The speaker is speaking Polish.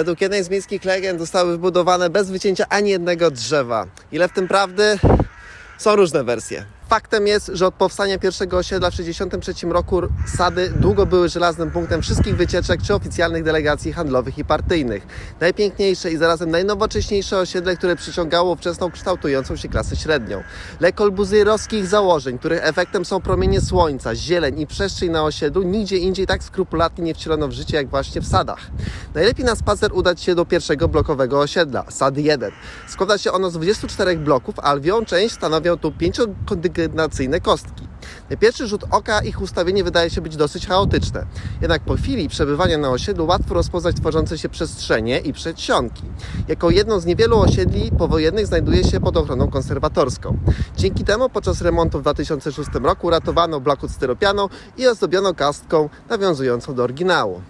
Według jednej z miejskich legend zostały wybudowane bez wycięcia ani jednego drzewa. Ile w tym prawdy? Są różne wersje. Faktem jest, że od powstania pierwszego osiedla w 1963 roku sady długo były żelaznym punktem wszystkich wycieczek czy oficjalnych delegacji handlowych i partyjnych. Najpiękniejsze i zarazem najnowocześniejsze osiedle, które przyciągało wczesną kształtującą się klasę średnią. Le Corbusierowskich założeń, których efektem są promienie słońca, zieleń i przestrzeń na osiedlu, nigdzie indziej tak skrupulatnie nie wcielono w życie jak właśnie w sadach. Najlepiej na spacer udać się do pierwszego blokowego osiedla, Sad 1. Składa się ono z 24 bloków, a lwią część stanowią tu pięciokondygnacyjne kostki. Na pierwszy rzut oka ich ustawienie wydaje się być dosyć chaotyczne. Jednak po chwili przebywania na osiedlu łatwo rozpoznać tworzące się przestrzenie i przedsionki. Jako jedno z niewielu osiedli powojennych znajduje się pod ochroną konserwatorską. Dzięki temu podczas remontu w 2006 roku ratowano blokut styropianą i ozdobiono kastką nawiązującą do oryginału.